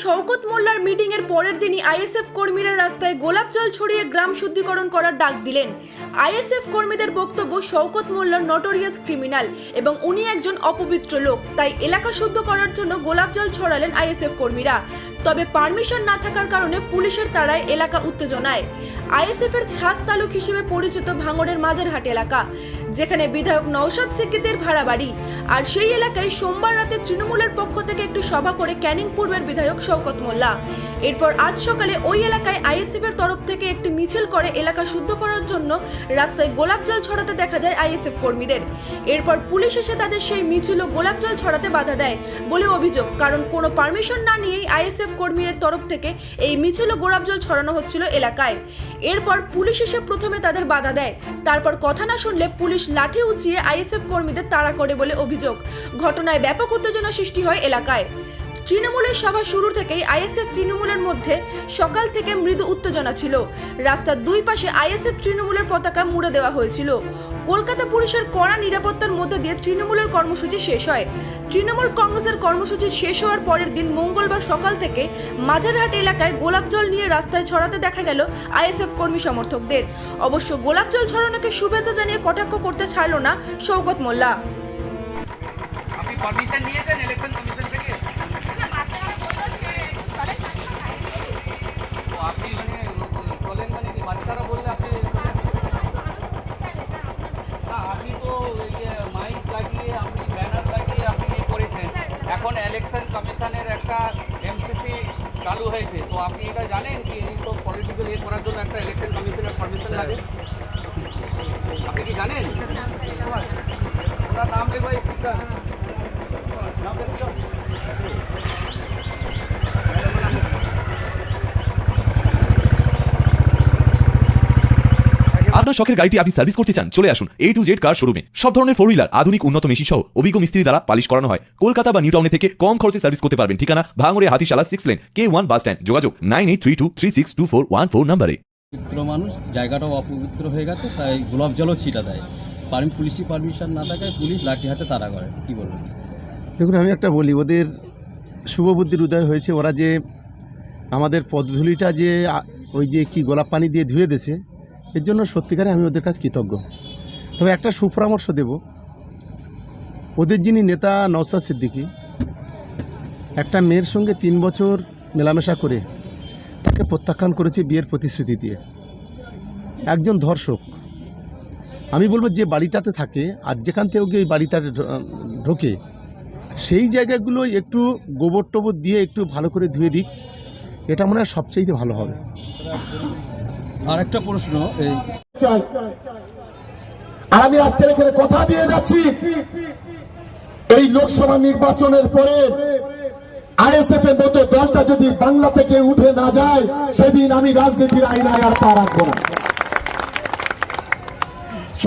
শওকত মোল্লার মিটিং এর পরের দিনই আইএসএফ কর্মীরা রাস্তায় গোলাপ জল ছড়িয়ে গ্রাম শুদ্ধিকরণ করার ডাক দিলেন। আইএসএফ কর্মীদের বক্তব্য শওকত মোল্লার নটোরিয়াস ক্রিমিনাল এবং উনি একজন অপবিত্র লোক, তাই এলাকা শুদ্ধ করার জন্য গোলাপ জল ছড়ালেন আইএসএফ কর্মীরা। তবে পারমিশন না থাকার কারণে পুলিশের তাড়ায় এলাকা উত্তেজনায়। আইএসএফ এর সাত তালুক হিসেবে পরিচিত ভাঙড়ের মাঝেরহাট এলাকা, যেখানে বিধায়ক নওশাদ সিকিদের ভাড়া বাড়ি। আর সেই এলাকায় সোমবার রাতে তৃণমূলের পক্ষ থেকে একটি সভা করে ক্যানিং পূর্বের বিধায়ক শওকত মোল্লা। এরপর আজ সকালে ওই এলাকায় আইএসএফ এর তরফ থেকে একটি মিছিল করে এলাকা শুদ্ধ করার জন্য রাস্তায় গোলাপ জল ছড়াতে দেখা যায় আইএসএফ কর্মীদের। এরপর পুলিশ এসে তাদের সেই মিছিল ও গোলাপ জল ছড়াতে বাধা দেয় বলে অভিযোগ। কারণ কোনো পারমিশন না নিয়েই আইএসএফ কর্মীদের তরফ থেকে এই মিছিল ও গোলাপ জল ছড়ানো হচ্ছিল এলাকায়। এরপর পুলিশ এসে প্রথমে তাদের বাধা দেয়। তারপর কথা না শুনলে পুলিশ লাঠি উঁচিয়ে আইএসএফ কর্মীদের তাড়া করে বলে অভিযোগ। ঘটনায় ব্যাপক উত্তেজনা সৃষ্টি হয় এলাকায়। তৃণমূলের সভা শুরু থেকেই আইএসএফ তৃণমূলের মধ্যে সকাল থেকে মৃদু উত্তেজনা ছিল। রাস্তার দুই পাশে আইএসএফ তৃণমূলের পতাকা মুড়ে দেওয়া হয়েছিল। কলকাতা পুলিশের কড়া নিরাপত্তার মধ্যে দিয়ে তৃণমূলের কর্মসূচি শেষ হয়। তৃণমূল কংগ্রেসের কর্মসূচি শেষ হওয়ার পরের দিন মঙ্গলবার সকাল থেকে মাঝারহাট এলাকায় গোলাপ জল নিয়ে রাস্তায় ছড়াতে দেখা গেল আইএসএফ কর্মী সমর্থকদের। অবশ্য গোলাপ জল ছড়ানোকে শুভেচ্ছা জানিয়ে কটাক্ষ করতে ছাড়ল না শওকত মোল্লা। পারমিশন নিয়েছেন ইলেকশন কমিশন থেকে তো আপনি মানে বলেন মানে কি বাচ্চারা বললে আপনি না আপনি তো ওই যে মাইক লাগিয়ে আপনি ব্যানার লাগিয়ে আপনি ইয়ে করেছেন এখন ইলেকশন কমিশনের একটা এমসিসি চালু হয়েছে। তো আপনি এটা জানেন কি? এই সব পলিটিক্যাল ইয়ে করার জন্য একটা ইলেকশন কমিশনের পারমিশন লাগে। আপনি কি জানেন? ওনার নাম লেখো এই শিক্ষা নাম আপনার শখের গাড়িটি আপনি সার্ভিস করতে চান চলে আসুন এ টু জেড কার শোরুমে সব ধরনের ফোর হুইলার আধুনিক উন্নত মেশিন সহ অভিজ্ঞ মিস্ত্রি দ্বারা পালিশ করানো হয়। কলকাতা বা নিউ টাউনে থেকে কম খরচে সার্ভিস করতে পারবেন। ঠিকানা ভাঙড়ে Hatishala six lane K one bus stand যোগাযোগ nine eight three two three six two four one four নাম্বারে। পবিত্র মানুষ জায়গাটাও অপবিত্র হয়ে গেছে তাই গোলাপ জলও ছিটা দেয়। পারমি পুলিশি পারমিশন না থাকায় পুলিশ লাঠি হাতে তাড়া করে। কি বলবেন? দেখুন আমি একটা বলি ওদের শুভবুদ্ধির উদয় হয়েছে। ওরা যে আমাদের পদধূলিটা যে ওই যে কি গোলাপ পানি দিয়ে ধুয়ে দিয়েছে এর জন্য সত্যিকারে আমি ওদের কাছে কৃতজ্ঞ। তবে একটা সুপরামর্শ দেব। ওদের যিনি নেতা নওসাদ সিদ্দিকী, একটা মেয়ের সঙ্গে তিন বছর মেলামেশা করে তাকে প্রত্যাখ্যান করেছে বিয়ের প্রতিশ্রুতি দিয়ে। একজন ধর্ষক। আমি বলব যে বাড়িটাতে থাকে আর যেখান থেকে ওকে ওই বাড়িটা ঢ- ঢোকে, সেই জায়গাগুলো একটু গোবর টোবর দিয়ে একটু ভালো করে ধুয়ে দিক, এটা মনে হয় সবচাইতে ভালো হবে। আর প্রশ্ন, এই আর আমি আজকের এখানে কথা দিয়ে যাচ্ছি। এই লোকসভা নির্বাচনের পরে আইএসএফ এর মতো দলটা যদি বাংলা থেকে উঠে না যায়, সেদিন আমি রাজনীতির আইন আর পা রাখব না।